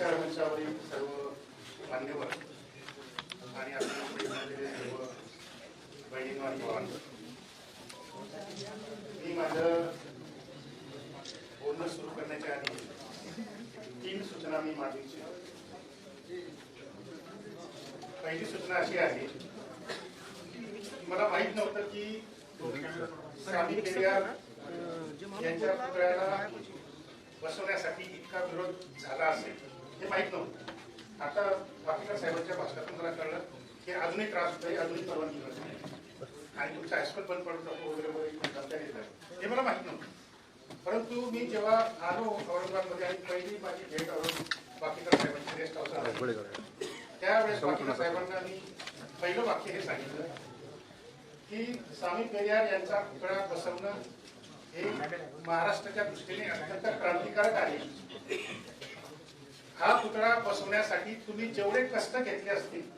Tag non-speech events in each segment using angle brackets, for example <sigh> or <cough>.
विचार मंचावरील सर्व मान्यवर आणि आपल्या सर्व बहिणी मी माझं बोलणं सुरू करण्याच्या आधी तीन सूचना मी मागू पहिली सूचना अशी आहे मला माहीत नव्हतं की स्वामी यांच्या पुतळ्याला बसवण्यासाठी इतका विरोध झाला असेल. हे माहीत नव्हतं. आता पाटीकर साहेबांच्या भाषणातून मला कळलं की अजूनही त्रास होतोय अजूनही परवानगी नसते आणि तुमचं हायस्कूल बंद पडत वगैरे वगैरे हे मला माहीत नव्हतं. परंतु मी जेव्हा आलो औरंगाबादमध्ये आणि पहिली माझी भेट पाटीकर साहेबांची गेस्ट हाऊस त्यावेळेस पाटीकर साहेबांना मी पहिलं वाक्य हे सांगितलं की स्वामी पेरियार यांचा पुतळा बसवणं हे महाराष्ट्राच्या दृष्टीने अत्यंत क्रांतिकारक आहे. हा पुतळा बसवण्यासाठी तुम्ही जेवढे कष्ट घेतले असतील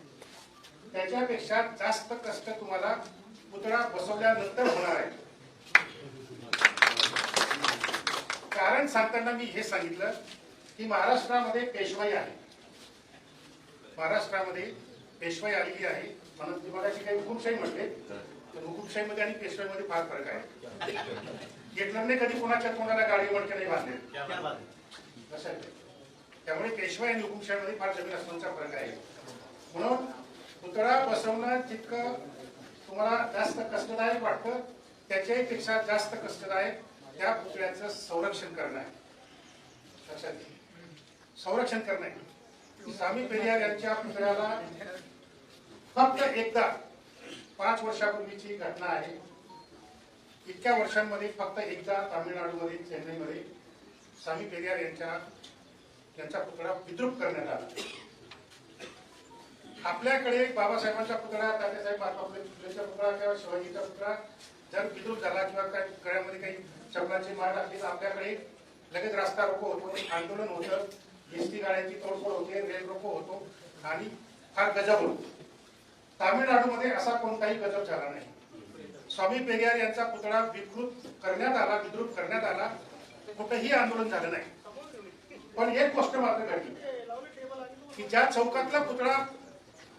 त्याच्यापेक्षा जास्त कष्ट तुम्हाला पुतळा बसवल्यानंतर होणार आहे कारण सांगताना मी हे सांगितलं की महाराष्ट्रामध्ये पेशवाई आहे. महाराष्ट्रामध्ये पेशवाई आलेली आहे. म्हणून तुम्हाला काही हुकुमशाही म्हटले. तर हुकुमशाहीमध्ये आणि पेशवाईमध्ये फार फरक आहे. <laughs> हिटलरने कधी कोणाच्या तोंडाला गाडी मडके नाही बांधले. त्यामुळे पेशवाई आणि हुकुमशाहीमध्ये फार जमीन असण्याचा फरक आहे. म्हणून पुतळा बसवणं जितकं तुम्हाला जास्त कष्टदायक वाटतं त्याच्याही पेक्षा जास्त कष्टदायक त्या पुतळ्याचं संरक्षण करणं आहे. लक्षात संरक्षण करणं आहे. स्वामी पेरियार यांच्या पुतळ्याला फक्त एकदा पाच वर्षापूर्वीची घटना आहे. इतक्या वर्षांमध्ये फक्त एकदा तामिळनाडूमध्ये चेन्नईमध्ये स्वामी पेरियार यांच्या यांचा पुतळा विद्रुप करण्यात आला. आपल्याकडे बाबासाहेबांचा पुतळा तात्यासाहेब महात्मा पुतळा किंवा शिवाजीचा पुतळा जर विद्रुप झाला किंवा काही गळ्यामध्ये काही शब्दाची मार लागली तर आपल्याकडे लगेच रस्ता रोको होतो आंदोलन होतं. एसटी गाड्यांची तोडफोड होते रेल रोको होतो आणि फार गजब होतो. तामिळनाडूमध्ये असा कोणताही गजब झाला नाही. स्वामी पेरियार यांचा पुतळा विकृत करण्यात आला विद्रुप करण्यात आला. कुठंही आंदोलन झालं नाही. पण एक गोष्ट मात्र घडली की ज्या चौकातला पुतळा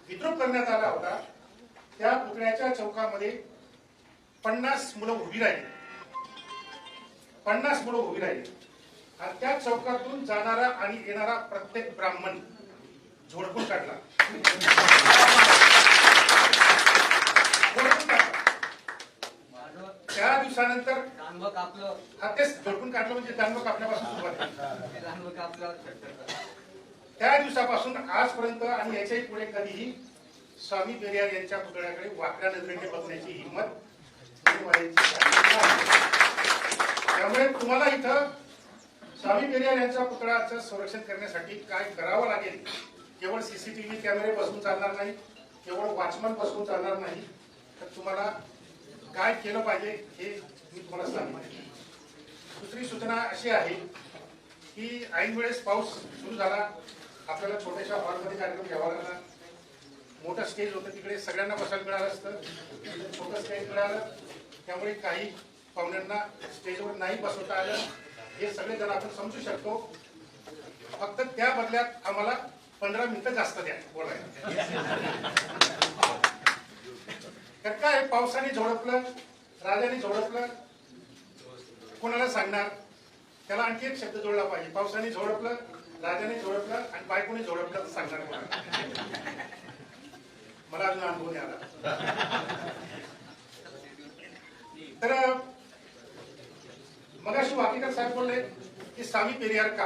विद्रूप करण्यात आला होता त्या पुतळ्याच्या चौकामध्ये पन्नास मुलं उभी राहिली. पन्नास मुलं उभी राहिली. आणि त्या चौकातून जाणारा आणि येणारा प्रत्येक ब्राह्मण झोडपून काढला झोडपून काढला त्या दिवसानंतर कापलं हा तेच झोडपून काढलं म्हणजे जानवं कापण्यापासून सुरुवात झाली. कापलं त्या दिवसापासून आजपर्यंत आणि याच्याही पुढे कधीही स्वामी पेरियार यांच्या पुतळ्याकडे वाकड्या नजरेने बघण्याची हिंमत नाही. त्यामुळे तुम्हाला इथं स्वामी पेरियार यांच्या पुतळ्याचं संरक्षण करण्यासाठी काय करावं लागेल केवळ सीसीटीव्ही कॅमेरे बसवून चालणार नाही केवळ वॉचमन बसवून चालणार नाही तर तुम्हाला काय केलं पाहिजे हे मी तुम्हाला सांगितलं दुसरी सूचना अशी आहे की ऐन वेळेस पाऊस सुरू झाला आपल्याला छोट्याशा हॉलमध्ये कार्यक्रम घ्यावा लागला. मोठं स्टेज होतं तिकडे सगळ्यांना बसायला मिळालं असतं. छोटं स्टेज मिळालं. त्यामुळे काही पाहुण्यांना स्टेजवर नाही बसवता आलं. हे सगळे जण आपण समजू शकतो. फक्त त्या बदल्यात आम्हाला पंधरा मिनिटं जास्त द्या बोलायला. तर काय पावसाने झोडपलं राजाने झोडपलं? कोणाला सांगणार? त्याला आणखी एक शब्द जोडला पाहिजे. पावसाने झोडपलं राजाने झोडपलं आणि बायकोने झोडपलं तर सांगणार मला अजून अनुभव नाही आला. तर मग अशी वाकीकर साहेब बोलले की स्वामी पेरियार का?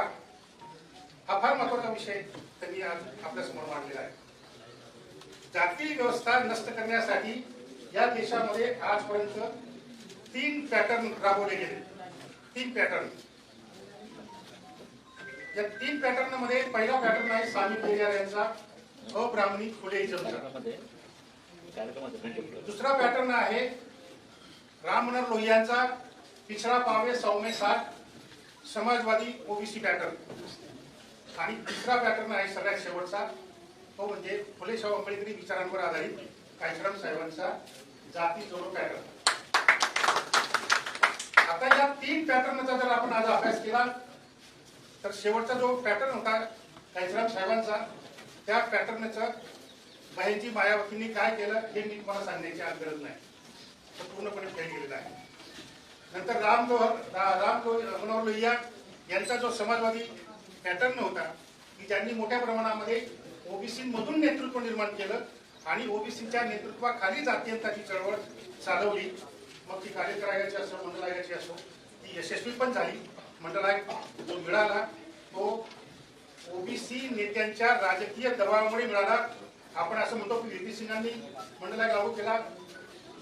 हा फार महत्त्वाचा विषय त्यांनी आज आपल्यासमोर मांडलेला आहे. जाती व्यवस्था नष्ट करण्यासाठी या देशामध्ये आजपर्यंत तीन पॅटर्न राबवले गेले. तीन पॅटर्न. या तीन पॅटर्नमध्ये पहिला पॅटर्न आहे स्वामी पेरियार यांचा अब्राह्मणी खुले दुसरा पॅटर्न आहे राममनोहर लोहियांचा पिछडा पावे सौम्य साठ समाजवादी ओबीसी पॅटर्न. आणि तिसरा पॅटर्न आहे सगळ्यात शेवटचा तो म्हणजे फुले शाहू आंबेडकरी विचारांवर आधारित. कायश्राम साहेबांचा जाती जोडो पॅटर्न आता या तीन पॅटर्नचा जर आपण आज अभ्यास केला तर शेवटचा जो पॅटर्न होता कैसराम साहेबांचा त्या पॅटर्नचं बहिणजी मायावतींनी काय केलं हे मी तुम्हाला सांगण्याची आज गरज नाही. तो पूर्णपणे फेल गेलेला आहे. नंतर राम लोह रा- राम मनोहर लोहिया यांचा जो समाजवादी पॅटर्न होता की ज्यांनी मोठ्या प्रमाणामध्ये ओबीसी मधून नेतृत्व निर्माण केलं आणि ओबीसीच्या नेतृत्वाखाली जातीयंताची चळवळ चालवली. मग ती कार्यकर असो मंडल असो ती यशस्वी पण झाली. मंडल जो मिळाला तो ओबीसी नेत्यांच्या राजकीय दबावामुळे मिळाला. आपण असं म्हणतो की व्ही सिंगांनी मंडल लागू केला.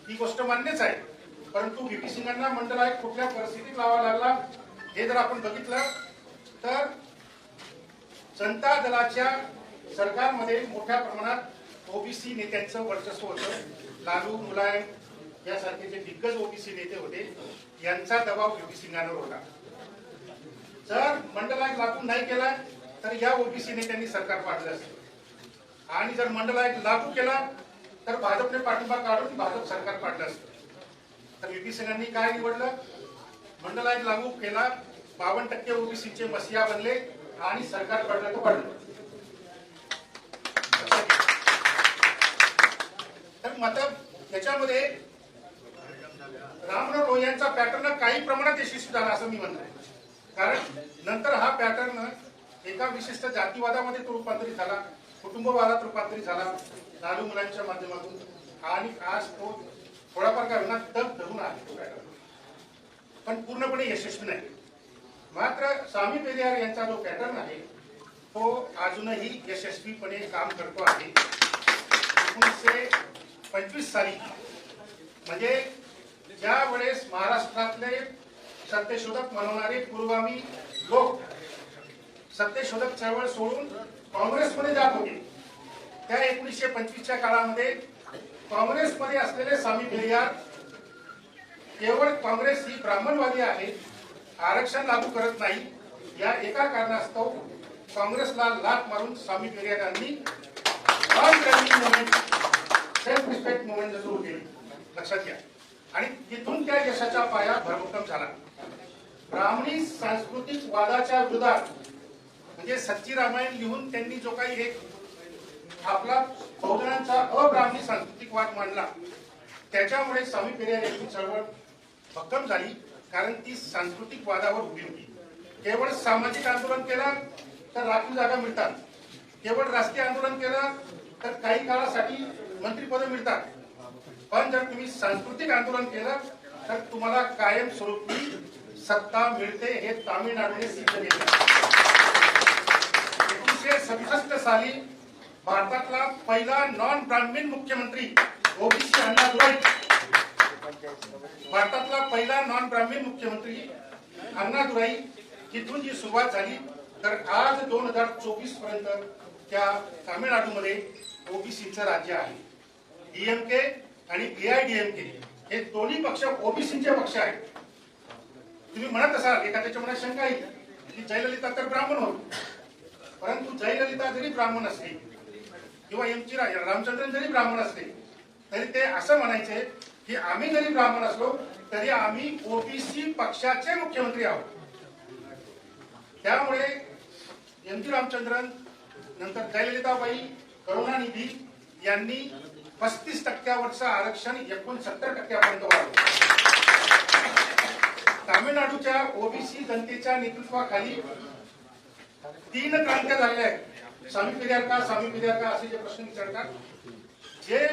ही गोष्ट मान्यच आहे. परंतु व्ही सिंगांना मंडल कुठल्या परिस्थितीत लावा लागला हे जर आपण बघितलं तर जनता दलाच्या सरकारमध्ये मोठ्या प्रमाणात ओबीसी नेत्यांचं वर्चस्व होतं. लालू मुलायम यासारखे जे दिग्गज ओबीसी नेते होते यांचा दबाव योगी सिंगांवर होता. जर मंडलायक लागू नाही केला तर या ओबीसी नेत्यांनी सरकार पाडलं असतं आणि जर मंडलायक लागू केला तर भाजपने पाठिंबा काढून भाजप सरकार पाडलं असतं तर व्हीपी सिंगांनी काय निवडलं? मंडलायक लागू केला बावन्न टक्के ओबीसीचे मसिया बनले आणि सरकार पडलं तर पडलं. तर मत याच्यामध्ये रामराव यांचा पॅटर्न काही प्रमाणात यशस्वी झाला असं मी म्हणतोय. कारण नंतर हा पॅटर्न एका विशिष्ट जातीवादामध्ये तो रूपांतरित झाला कुटुंबवादात रूपांतरित झाला लालू मुलांच्या माध्यमातून. आणि आज तो थोडाफार काय होणार तग धरून आहे तो पॅटर्न पण पूर्णपणे यशस्वी नाही. मात्र स्वामी पेरियार यांचा जो पॅटर्न आहे तो अजूनही यशस्वीपणे काम करतो आहे. एकोणीसशे पंचवीस साली. म्हणजे ज्या वेळेस महाराष्ट्रातले सत्यशोधक म्हणवणारे पूर्वामी लोक सत्यशोधक चळवळ सोडून काँग्रेसमध्ये जात होते त्या एकोणीसशे पंचवीसच्या काळामध्ये काँग्रेसमध्ये असलेले स्वामी पेरियार केवळ काँग्रेस ही ब्राह्मणवादी आहे आरक्षण लागू करत नाही. या एका कारणास्तव काँग्रेसला लाट मारून स्वामी पेरियार यांनी सेल्फ रिस्पेक्ट मुवमेंट सुरू केली लक्षात घ्या. आणि तिथून त्या यशाचा पाया भरभक्कम झाला. ब्राह्मणी सांस्कृतिक वादाच्या विरोधात म्हणजे सच्ची रामायण लिहून त्यांनी जो काही एक आपला बहुजनांचा अब्राह्मणी सांस्कृतिक वाद मांडला त्याच्यामुळे स्वामी पेरियार यांची चळवळ भक्कम झाली कारण ती सांस्कृतिक वादावर उभी होती. केवळ सामाजिक आंदोलन केलं तर राखीव जागा मिळतात. केवळ राष्ट्रीय आंदोलन केलं तर काही काळासाठी मंत्रीपद मिळतात. पण जर तुम्ही सांस्कृतिक आंदोलन केलं तर तुम्हाला कायम स्वरूपी सत्ता मिळते हे तामिळनाडूने सिद्ध केले. एकोणीसशे सदुसष्ट साली भारतातला पहिला नॉन ब्राह्मीण मुख्यमंत्री ओबीसी अण्णा दुराई भारतातला पहिला नॉन ब्राह्मीण मुख्यमंत्री अण्णा दुराई तिथून जी सुरुवात झाली तर आज दोन हजार चोवीसपर्यंत त्या तामिळनाडूमध्ये ओबीसीचं राज्य आहे. डीएमके आणि एआयडीएमके हे दोन्ही पक्ष ओबीसीचे पक्ष आहेत. तुम्ही म्हणत असाल एखाद्याच्या मनात शंका येईल की जयललिता तर ब्राह्मण होत. परंतु जयललिता जरी ब्राह्मण असली किंवा एम ची रामचंद्रन जरी ब्राह्मण असले तरी ते असं म्हणायचे की आम्ही जरी ब्राह्मण असलो तरी आम्ही ओबीसी पक्षाचे मुख्यमंत्री आहोत. त्यामुळे एम जी रामचंद्रन नंतर जयललिताबाई करुणानिधी यांनी पस्तीस टक्क्यावरचं आरक्षण एकोणसत्तर टक्क्यापर्यंत वाढवलं तामिळनाडूच्या ओबीसी जनतेच्या नेतृत्वाखाली तीन क्रांत्या झालेल्या आहेत. स्वामी पेरियार का स्वामी पेरियार का असे जे प्रश्न विचारतात जे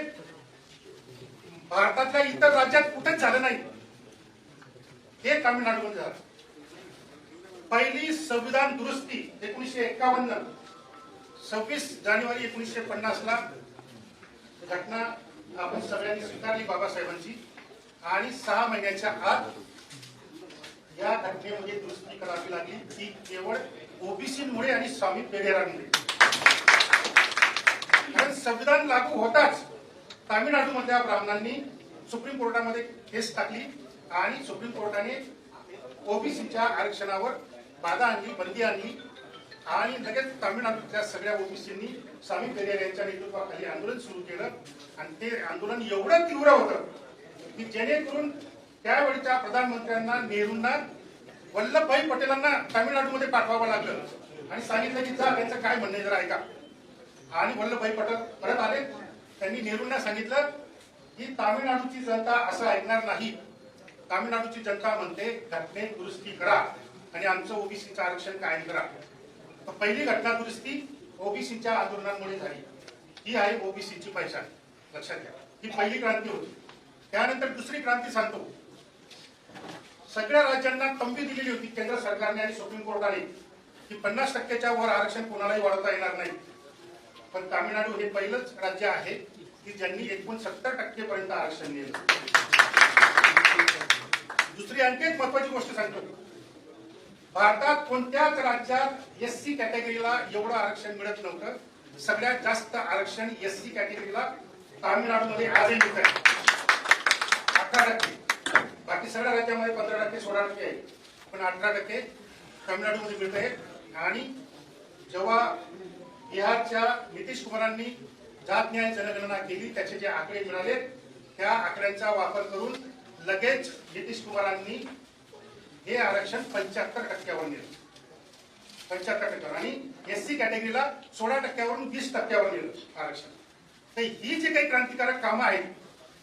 भारतातल्या इतर राज्यात कुठेच झालं नाही हे तामिळनाडूमध्ये झालं. पहिली संविधान दुरुस्ती एकोणीसशे एकावन्न सव्वीस जानेवारी एकोणीसशे पन्नास ला घटना आपण सगळ्यांनी स्वीकारली बाबासाहेबांची. आणि सहा महिन्याच्या आत या घटनेमध्ये दुरुस्ती करावी लागली. ती केवळ ओबीसीमुळे आणि स्वामी पेरेरांमुळे कारण संविधान लागू होताच तामिळनाडूमधल्या ब्राह्मणांनी सुप्रीम कोर्टामध्ये केस टाकली आणि सुप्रीम कोर्टाने ओबीसीच्या आरक्षणावर बाधा आणली बंदी आणली. आणि लगेच तामिळनाडूतल्या सगळ्या ओबीसींनी स्वामी पेरियार यांच्या नेतृत्वाखाली आंदोलन सुरू केलं. आणि ते आंदोलन एवढं तीव्र होतं की जेणेकरून त्यावेळच्या प्रधानमंत्र्यांना नेहरूंना वल्लभभाई पटेलांना तामिळनाडूमध्ये पाठवावं लागलं. आणि सांगितलं की जा त्यांचं काय म्हणणं आहे जरा ऐका. आणि वल्लभभाई पटेल परत आले. त्यांनी नेहरूंना सांगितलं की तामिळनाडूची जनता असं ऐकणार नाही. तामिळनाडूची जनता म्हणते घटनेत दुरुस्ती करा आणि आमचं ओबीसीचं आरक्षण कायम करा. तर पहिली घटना दुरुस्ती ओबीसीच्या आंदोलनांमुळे झाली. ही आहे ओबीसीची पहचान लक्षात घ्या. ही पहिली क्रांती होती. त्यानंतर दुसरी क्रांती सांगतो. सगळ्या राज्यांना तंबी दिलेली होती. केंद्र सरकारने आणि सुप्रीम कोर्टाने की पन्नास टक्क्याच्या वर आरक्षण कोणालाही वाढवता येणार नाही. पण तामिळनाडू हे पहिलंच राज्य आहे की ज्यांनी एकोणसत्तर टक्केपर्यंत आरक्षण नेलं. दुसरी आणखी एक महत्वाची गोष्ट सांगतो. भारतात कोणत्याच राज्यात एस सी कॅटेगरीला एवढं आरक्षण मिळत नव्हतं. सगळ्यात जास्त आरक्षण एस सी कॅटेगरीला तामिळनाडूमध्ये आजही मिळत आहे. अठरा टक्के. बाकी सगळ्या राज्यामध्ये पंधरा टक्के सोळा टक्के आहे. पण अठरा टक्के तामिळनाडूमध्ये मिळत आहे. आणि जेव्हा बिहारच्या नितीश कुमारांनी जात न्याय जनगणना केली त्याचे जे आकडे मिळाले त्या आकड्यांचा वापर करून लगेच नितीश कुमारांनी हे आरक्षण पंच्याहत्तर टक्क्यावर नेलं पंच्याहत्तर टक्क्यावर. आणि एस सी कॅटेगरीला सोळा टक्क्यावरून वीस टक्क्यावर नेलं आरक्षण. तर ही जी काही क्रांतिकारक कामं आहेत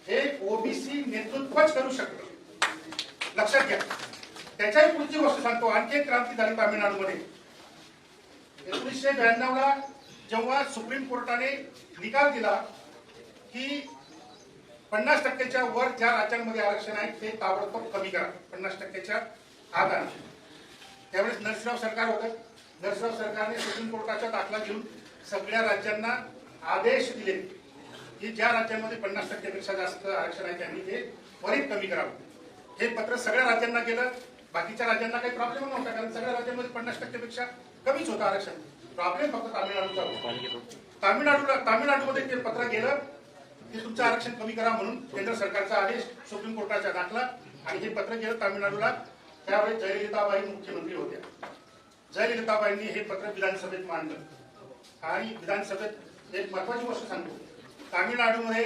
हे ओबीसी नेतृत्वच करू शकतं. लक्षात घ्या. त्याच्याही पुढची गोष्ट सांगतो. आणखी एक क्रांती झाली तामिळनाडूमध्ये. एकोणीसशे ब्याण्णव ला जेव्हा सुप्रीम कोर्टाने निकाल दिला की पन्नास टक्क्याच्या वर ज्या राज्यांमध्ये आरक्षण आहे ते ताबडतोब कमी करा. पन्नास टक्क्याच्या आत त्यावेळेस नरसिंहराव सरकार होतं. नरसिंहराव सरकारने सुप्रीम कोर्टाचा दाखला घेऊन सगळ्या राज्यांना आदेश दिले. की ज्या राज्यांमध्ये पन्नास टक्क्यापेक्षा जास्त आरक्षण आहे त्यांनी ते त्वरित कमी करावं. हे पत्र सगळ्या राज्यांना गेलं. बाकीच्या राज्यांना काही प्रॉब्लेम नव्हता कारण सगळ्या राज्यांमध्ये पन्नास टक्क्यापेक्षा कमीच होतं आरक्षण. प्रॉब्लेम फक्त तामिळनाडूचा होता. तामिळनाडूला तामिळनाडूमध्ये ते पत्र गेलं. की तुमचं आरक्षण कमी करा म्हणून केंद्र सरकारचा आदेश सुप्रीम कोर्टाचा दाखला आणि हे पत्र गेलं तामिळनाडूला. त्यावेळी जयललिताबाई मुख्यमंत्री होत्या. जयललिताबाईंनी हे पत्र विधानसभेत मांडलं. आणि विधानसभेत एक महत्वाची गोष्ट सांगतो. तामिळनाडूमध्ये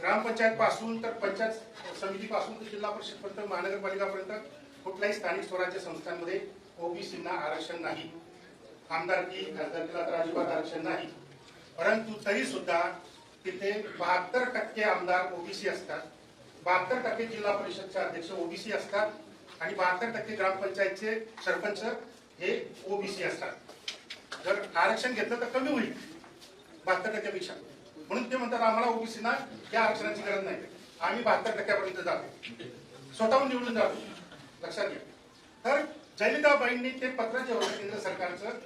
ग्रामपंचायत पासून तर पंचायत समितीपासून तर जिल्हा परिषद पर्यंत महानगरपालिकापर्यंत कुठल्याही स्थानिक स्वराज्य संस्थांमध्ये ओबीसींना आरक्षण नाही. आमदारकी खासदारकीला तर अजिबात आरक्षण नाही. परंतु तरी सुद्धा तिथे बहात्तर टक्के आमदार ओबीसी असतात. बहात्तर टक्के जिल्हा परिषदचे अध्यक्ष ओबीसी असतात आणि बहात्तर टक्के ग्रामपंचायतचे सरपंच हे ओबीसी असतात. जर आरक्षण घेतलं तर कमी होईल बहात्तर टक्क्यापेक्षा. म्हणून ते म्हणतात आम्हाला ओबीसीना या आरक्षणाची गरज नाही. आम्ही बहात्तर टक्क्यापर्यंत जातो. स्वतःहून निवडून जातो. लक्षात घ्या. तर जयललिताबाईंनी ते पत्र जे होतं केंद्र सरकारचं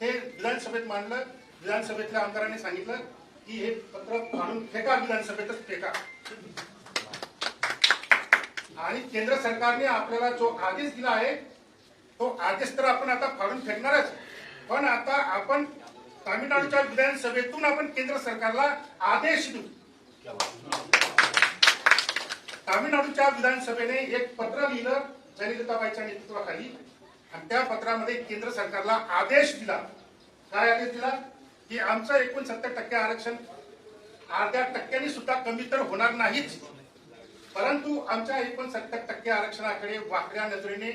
ते विधानसभेत मांडलं. विधानसभेतल्या आमदारांनी सांगितलं की हे पत्र काढून फेका विधानसभेतच फेका. आणि केंद्र सरकारने आपल्याला जो आदेश दिला आहे तो आदेश तर आपण आता फाडून फेकणारच पण आता आपण तामिळनाडूच्या विधानसभेतून आपण केंद्र सरकारला आदेश देऊ. तामिळनाडूच्या विधानसभेने एक पत्र लिहिलं जयललिताबाईच्या नेतृत्वाखाली. आणि त्या पत्रामध्ये केंद्र सरकारला आदेश दिला. काय आदेश दिला? की आमचं एकोणसत्तर टक्के आरक्षण अर्ध्या टक्क्यांनी सुद्धा कमी तर होणार नाहीच. परंतु आमच्या एकोणसत्तर टक्के आरक्षणाकडे वाकड्या नजरेने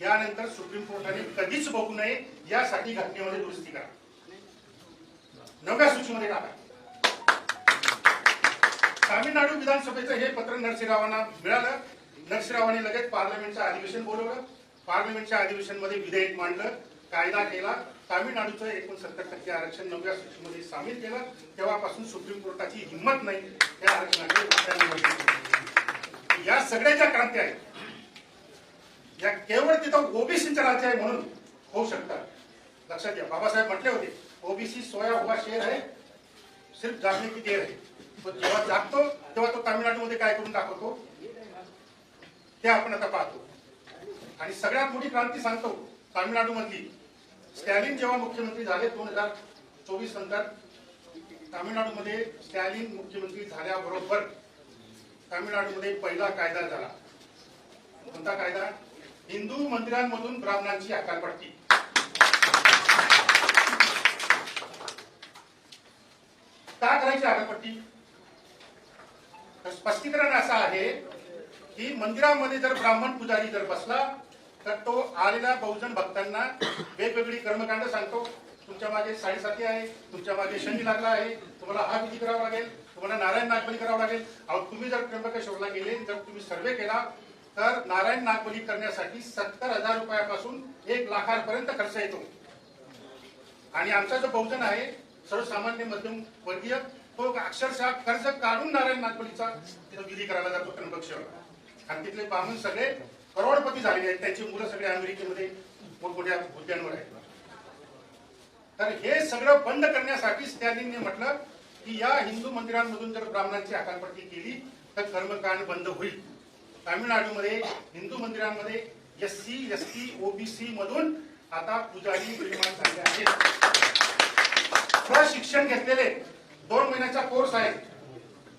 यानंतर सुप्रीम कोर्टाने कधीच बघू नये यासाठी घटनेमध्ये दुरुस्ती करा. नव्या सूचीमध्ये टाका. तामिळनाडू विधानसभेचं हे पत्र नरसिंहरावांना मिळालं. नरसिंहरावांनी लगेच पार्लमेंटचं अधिवेशन बोलवलं. पार्लमेंटच्या अधिवेशनमध्ये विधेयक मांडलं कायदा केला. तामिळनाडूचं एकोणसत्तर टक्के आरक्षण नवव्या सूचीमध्ये सामील केलं. तेव्हापासून सुप्रीम कोर्टाची हिंमत नाही. या आरक्षणाकडे या सगळ्या ज्या क्रांती आहेत. या केवळ तिथं ओबीसीच्या राज्य आहे म्हणून होऊ शकतात लक्षात घ्या बाबासाहेब म्हटले होते ओबीसी सोया हुआ शेर आहे सिर्फ जागने की देर आहे तो जेव्हा जागतो तेव्हा तो तामिळनाडूमध्ये काय करून दाखवतो? ते आपण आता पाहतो. आणि सगळ्यात मोठी क्रांती सांगतो तामिळनाडूमधली. स्टॅलिन जेव्हा मुख्यमंत्री झाले दोन हजार चोवीस नंतर तामिळनाडूमध्ये स्टॅलिन मुख्यमंत्री झाल्याबरोबर तामिळनाडूमध्ये पहिला कायदा झाला. कोणता कायदा? हिंदू मंदिरांमधून ब्राह्मणांची हकालपट्टी का करायची आकारपट्टी तर स्पष्टीकरण असं आहे की मंदिरामध्ये जर ब्राह्मण पुजारी जर बसला तर तो आलेल्या बहुजन भक्तांना वेगवेगळी कर्मकांड सांगतो. तुमच्या मागे साडेसाती आहे तुमच्या मागे शनी लागला आहे तुम्हाला हा विधी करावा लागेल. तुम्हाला नारायण नागबली करावं लागेल. अहो तुम्ही जर त्र्यंबकेश्वरला गेले जर तुम्ही सर्वे केला तर नारायण नागबली करण्यासाठी सत्तर हजार रुपयापासून एक लाखापर्यंत खर्च येतो. आणि आमचा जो बहुजन आहे सर्वसामान्य मध्यम वर्गीय तो अक्षरशः कर्ज काढून नारायण नागबलीचा तिथं विधी करायला जातो त्र्यंबकेश्वरला. आणि तिथले पाहून सगळे करोडपती झालेले आहेत. त्यांची मुलं सगळे अमेरिकेमध्ये मोठमोठ्या हुद्द्यांवर आहेत. तर हे सगळं बंद करण्यासाठीच त्यांनी म्हटलं की या हिंदू मंदिरांमधून जर ब्राह्मणांची हकालपट्टी केली तर कर्मकांड बंद होईल. तामिळनाडूमध्ये हिंदू मंदिरांमध्ये S C S T OBC मधून आता पुजारी निर्माण झाले आहेत. प्रशिक्षण घेतलेले. दोन महिन्याचा कोर्स आहे.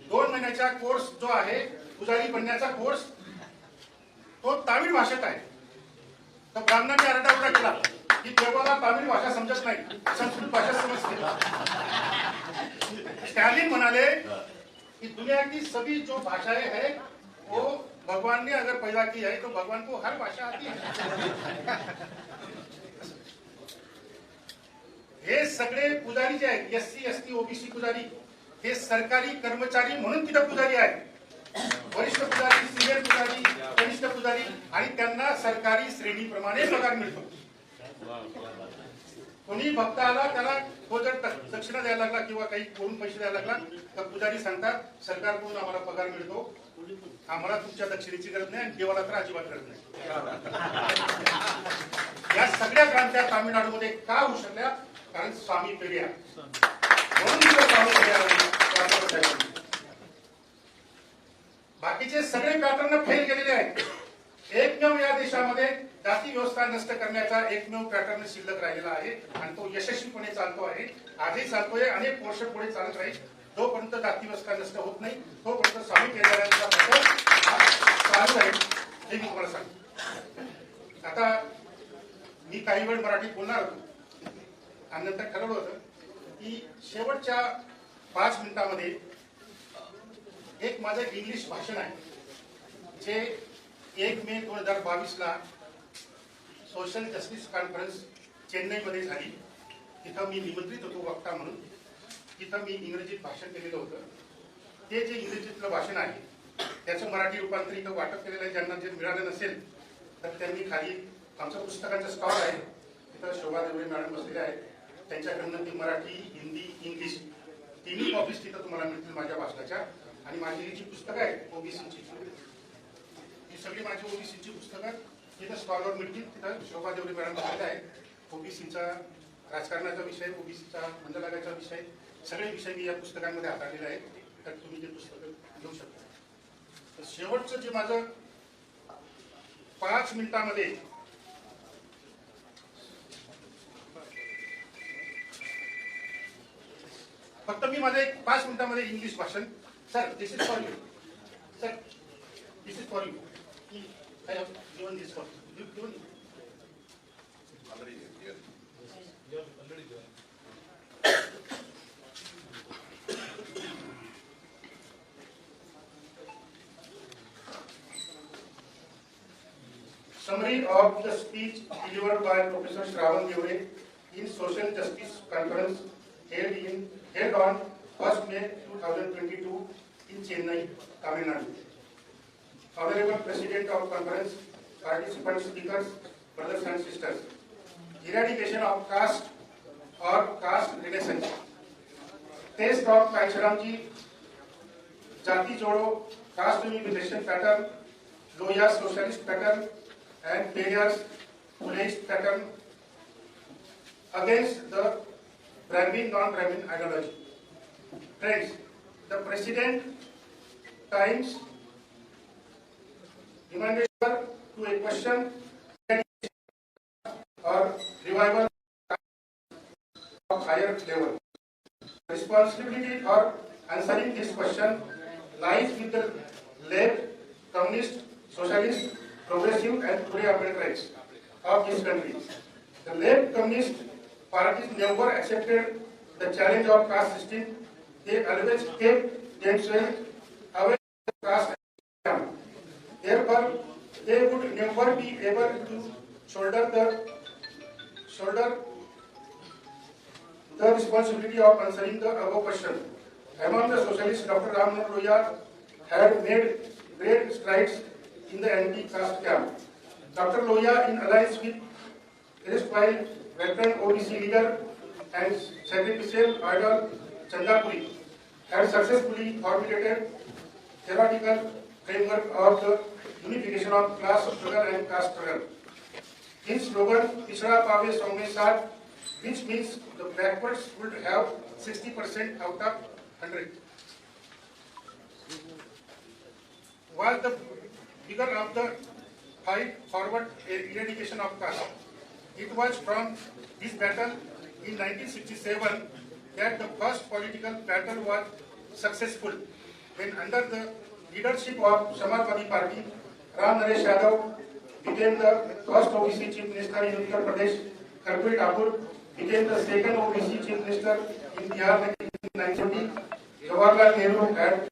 दोन महिन्याचा कोर्स जो आहे पुजारी बनण्याचा कोर्स तो तामिळ भाषेत आहे. तर ब्राह्मणांनी आरडाओरडा केला. की देवाला तामिळ भाषा समजत नाही संस्कृत भाषा समजते. स्टॅलिन म्हणाले कि दुनिया की सभी जो भाषाएं है वो भगवान ने अगर पैदा की है तो भगवान को हर भाषा आती है. हे सगळे पुजारी जे आहेत S C S T OBC पुजारी हे सरकारी कर्मचारी म्हणून तिथे पुजारी आहेत. वरिष्ठ पुजारी सिनियर पुजारी कनिष्ठ पुजारी आणि त्यांना सरकारी श्रेणीप्रमाणे पगार मिळतो. कोणी भक्त आला त्याला तो जर दक्षिणा द्यायला लागला किंवा काही कोण पैसे द्यायला लागला तर पुजारी सांगतात सरकारकडून आम्हाला पगार मिळतो. आम्हाला तुमच्या दक्षिणेची गरज नाही आणि देवाला तर अजिबात गरज नाही. या सगळ्या क्रांत्या तामिळनाडूमध्ये का होऊ शकल्या? कारण स्वामी पेरिया म्हणून बाकीचे सगळे पॅटर्न फेल केलेले आहेत. एकमेव या देशामध्ये जाती व्यवस्था नष्ट करण्याचा एकमेव पॅटर्न शिल्लक राहिलेला आहे आणि तो यशस्वीपणे चालतो आहे. आजही चालतोय अनेक वर्ष पुढे चालत राहील. जोपर्यंत जाती व्यवस्था नष्ट होत नाही तोपर्यंत स्वामी केदारांचा चालू आहे हे मी तुम्हाला सांगतो. आता मी काही वेळ मराठीत बोलणार होतो. आणि नंतर ठरवलं होतं की शेवटच्या पाच मिनिटामध्ये एक माझं इंग्लिश भाषण आहे जे एक मे दोन हजार बावीसला सोशल जस्टिस कॉन्फरन्स चेन्नईमध्ये झाली. तिथं मी निमंत्रित होतो वक्ता म्हणून. तिथं मी इंग्रजीत भाषण केलेलं होतं. ते जे इंग्रजीतलं भाषण आहे त्याचं मराठी रूपांतर इथं वाटप केलेलं आहे. ज्यांना जे मिळालं नसेल तर त्यांनी खाली आमचं पुस्तकांचा स्टॉल आहे. तिथं शोभा देवळे मॅडम बसलेले आहेत. त्यांच्याकडनं ती मराठी हिंदी इंग्लिश तिन्ही कॉपीज तिथं तुम्हाला मिळतील माझ्या भाषणाच्या. आणि माझी जी पुस्तकं आहेत ओबीसीची. ही सगळी माझी ओबीसीची पुस्तकं तिथं स्टॉलवर मिळतील. तिथं शोभा देवरी मॅडम बसलेल्या आहेत. ओबीसीचा राजकारणाचा विषय ओबीसीचा मंडलागाचा विषय सगळे विषय मी या पुस्तकांमध्ये हाताळलेले आहेत. तर तुम्ही ते पुस्तकं घेऊ शकता. तर शेवटचं जे माझं पाच मिनिटामध्ये फक्त मी माझं एक पाच मिनिटामध्ये इंग्लिश भाषण. Sir this is for you sir this is for you I have given this one. You given it. Already here. Yes, you have already given. Summary of the speech delivered by Professor Shravan Devre in Social Justice Conference held in held on 1st May 2022 in Chennai, Tamil Nadu. Honorable President of Conference, participant speakers, brothers and sisters, eradication of caste और caste relation तेज डॉट कांशीराम जी जाति जोड़ो caste unification pattern Lohia socialist pattern and Periyar's police pattern against the Brahmin non-Brahmin ideology. Friends, the President times demanded to a question or revival of higher level. Responsibility for answering this question lies with the left, communist, socialist, progressive and pre-Americans of this country. The left communist parties never accepted the challenge of caste system. They always kept themselves away from caste system. Therefore, they would never be able to shoulder the shoulder the responsibility of answering the above question. Among the socialists, Dr. Ram Manohar Lohiya had made great strides in the anti-caste camp. Dr. Lohiya, in alliance with erstwhile veteran OBC leader and sacrificial idol Chandapuri, had successfully formulated theoretical framework of the unification of class struggle and caste struggle. His slogan, Pichra Pave Samne which means the backwards would have 60% out of 100, was the figure of the fight forward eradication of caste. It was from this battle in 1967 that the first political battle was successful when under the leadership of Samarwadi Party, Ram Naresh Yadav became the first OBC chief minister in Uttar Pradesh. Karpuri Thakur became the second OBC chief minister in Bihar in 1970. Jawaharlal Nehru had